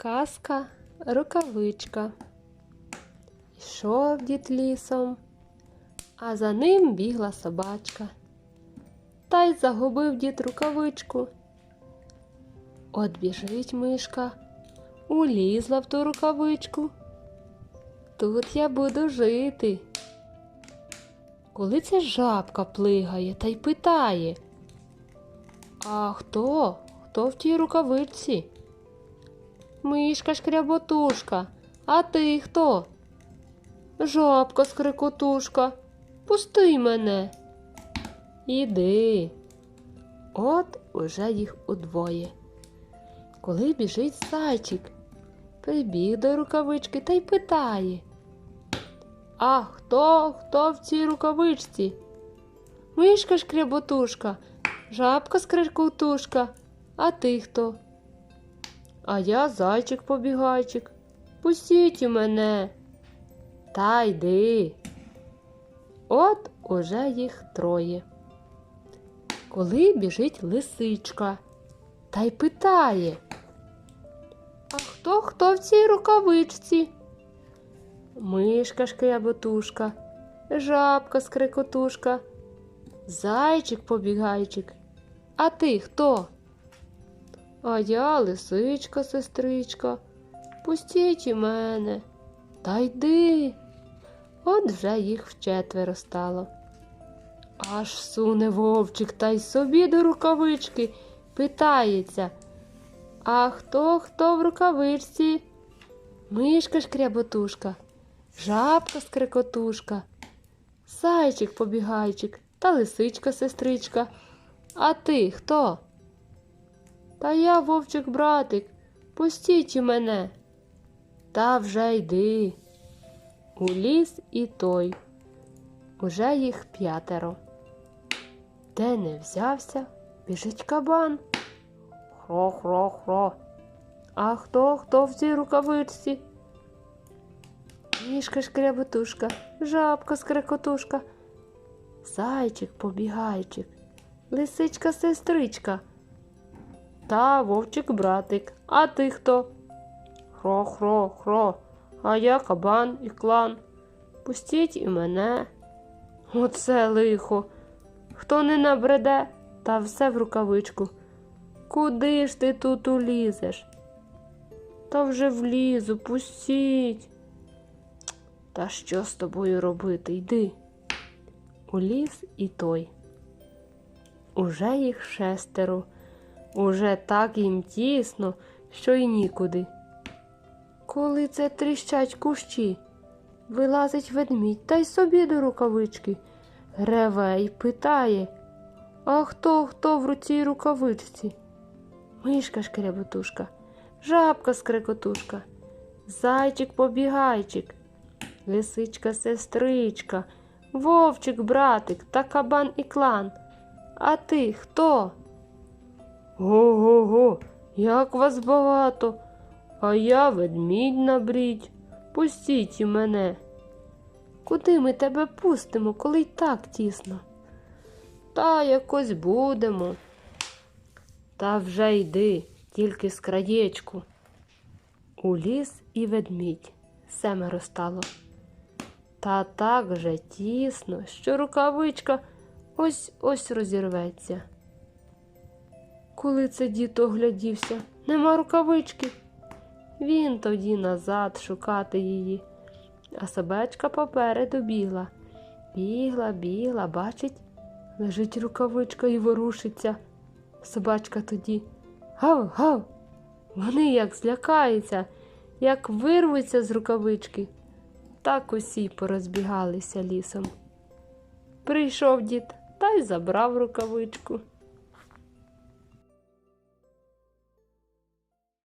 Казка рукавичка. Йшов дід лісом, а за ним бігла собачка. Та й загубив дід рукавичку. От біжить мишка, улізла в ту рукавичку. Тут я буду жити. Коли ця жабка плигає та й питає. А хто? Хто в тій рукавичці? Мишка шкряботушка, а ти хто? Жабка скрикотушка, пусти мене. Іди. От уже їх удвоє. Коли біжить зайчик, прибіг до рукавички та й питає. А хто, хто в цій рукавичці? Мишка шкряботушка, жабка скрикотушка, а ти хто? А я зайчик побігайчик. Пустіть і мене. Та йди. От уже їх троє. Коли біжить лисичка та й питає. А хто хто в цій рукавичці? Мишка шкряботушка, жабка скрикотушка, зайчик побігайчик. А ти хто? А я лисичка, сестричка, пустіть і мене, та йди. От вже їх вчетверо стало. Аж суне вовчик та й собі до рукавички питається. А хто хто в рукавичці? Мишка шкряботушка, жабка скрикотушка, зайчик побігайчик та лисичка сестричка. А ти хто? Та я, вовчик братик, пустіть мене. Та вже йди. У ліс і той. Уже їх п'ятеро. Де не взявся, біжить кабан. Хро-хро-хро. А хто хто в цій рукавичці? Мішка шкряботушка, жабка скрекотушка, зайчик побігайчик, лисичка сестричка. Та вовчик братик. А ти хто? Хро-хро-хро. А я кабан і клан. Пустіть і мене. Оце лихо. Хто не набреде, та все в рукавичку. Куди ж ти тут улізеш? Та вже влізу, пустіть. Та що з тобою робити? Йди. Уліз і той. Уже їх шестеро. Уже так їм тісно, що й нікуди. Коли це тріщать кущі, вилазить ведмідь та й собі до рукавички, реве й питає А хто хто в руці рукавичці? Мишка шкряботушка, жабка скрекотушка, зайчик побігайчик, лисичка сестричка, вовчик братик та кабан і клан. А ти хто? Го-го-го, як вас багато, а я ведмідь набрідь. Пустіть мене. Куди ми тебе пустимо, коли й так тісно? Та якось будемо. Та вже йди, тільки з краєчку. У ліс і ведмідь семеро стало. Та так же тісно, що рукавичка ось ось розірветься. Коли це дід оглядівся, нема рукавички. Він тоді назад шукати її, а собачка попереду бігла. Бігла, бігла, бачить, лежить рукавичка і ворушиться. Собачка тоді гав, гав. Вони як злякаються, як вирвуться з рукавички, так усі порозбігалися лісом. Прийшов дід та й забрав рукавичку.